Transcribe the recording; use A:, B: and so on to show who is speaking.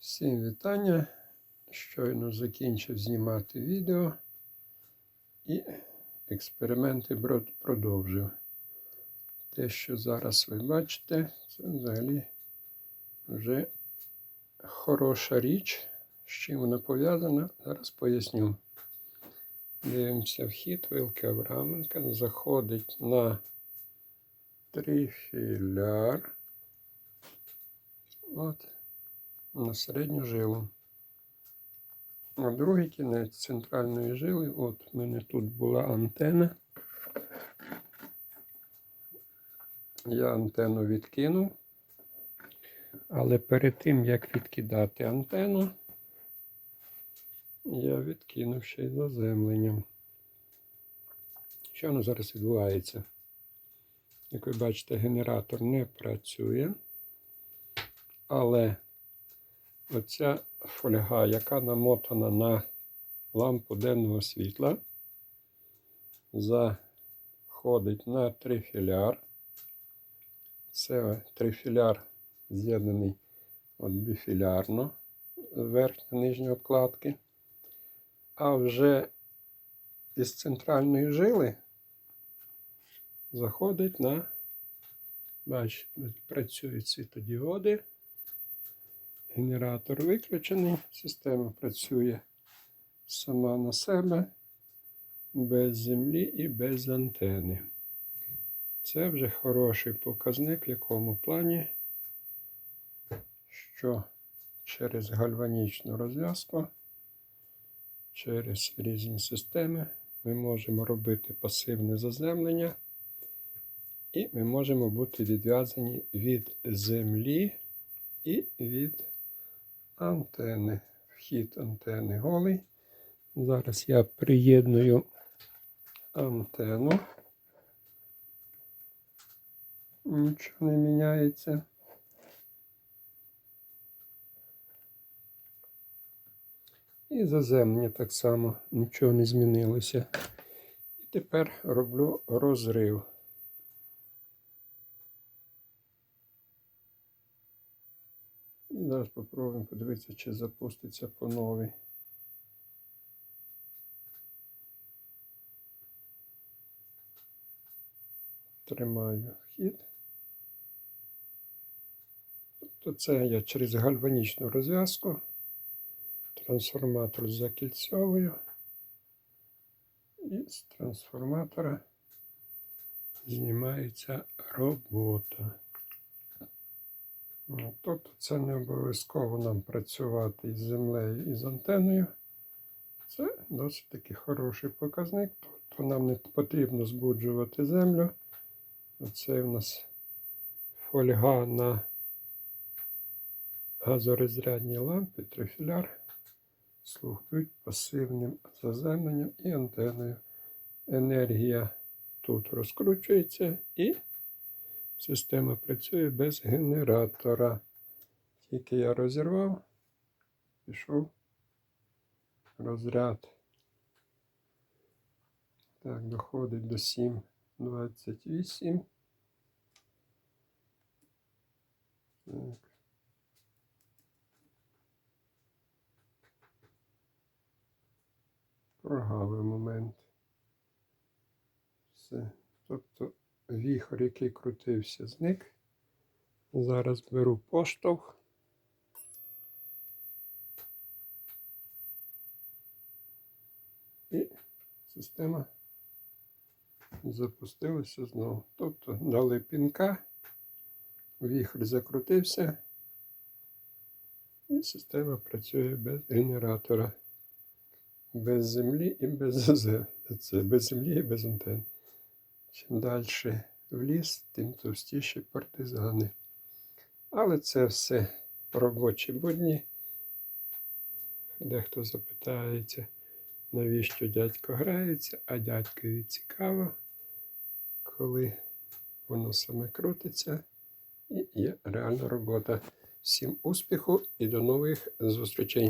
A: Всім вітання. Щойно закінчив знімати відео і експерименти продовжив. Те, що зараз ви бачите, це взагалі вже хороша річ. З чим вона пов'язана, зараз поясню. Дивимося вхід Вилки Авраменка. Заходить на трифіляр. От на середню жилу. А другий кінець центральної жили. От в мене тут була антена. Я антенну відкинув. Але перед тим, як відкидати антенну, я відкинув ще й заземлення. Що воно зараз відбувається? Як ви бачите, генератор не працює. Але оця фольга, яка намотана на лампу денного світла, заходить на трифіляр. Це трифіляр з'єднаний от біфілярно верхня нижня обкладки. А вже із центральної жили заходить на, бачите, працюють світодіоди. Генератор виключений, система працює сама на себе, без землі і без антени. Це вже хороший показник, в якому плані, що через гальванічну розв'язку, через різні системи ми можемо робити пасивне заземлення, і ми можемо бути відв'язані від землі і від антени. Вхід антени голий. Зараз я приєдную антенну. Нічого не міняється. І заземлення так само нічого не змінилося. І тепер роблю розрив. Зараз спробуємо подивитися, чи запуститься по новій. Тримаю вхід. Тобто це я через гальванічну розв'язку. Трансформатор закільцьовую. І з трансформатора знімається робота. Ну, Тобто це не обов'язково нам працювати із землею і з антеною. Це досить таки хороший показник. Тобто нам не потрібно збуджувати землю. Оце у нас фольга на газорозрядній лампі, трифіляр. Слугують пасивним заземленням і антеною. Енергія тут розкручується і Система працює без генератора. Тільки я розірвав, пішов розряд. Так, доходить до 7,28. Так. Прогавив момент. Все. Тобто віхор, який крутився, зник. Зараз беру поштовх. І система запустилася знову. Тобто дали пінка, віхор закрутився, і система працює без генератора, без землі і без, це, без землі і без антенн. Чим далі в ліс, тим товстіші партизани. Але це все робочі будні. Дехто запитається, навіщо дядько грається, а дядькові цікаво, коли воно саме крутиться і є реальна робота. Всім успіху і до нових зустрічей!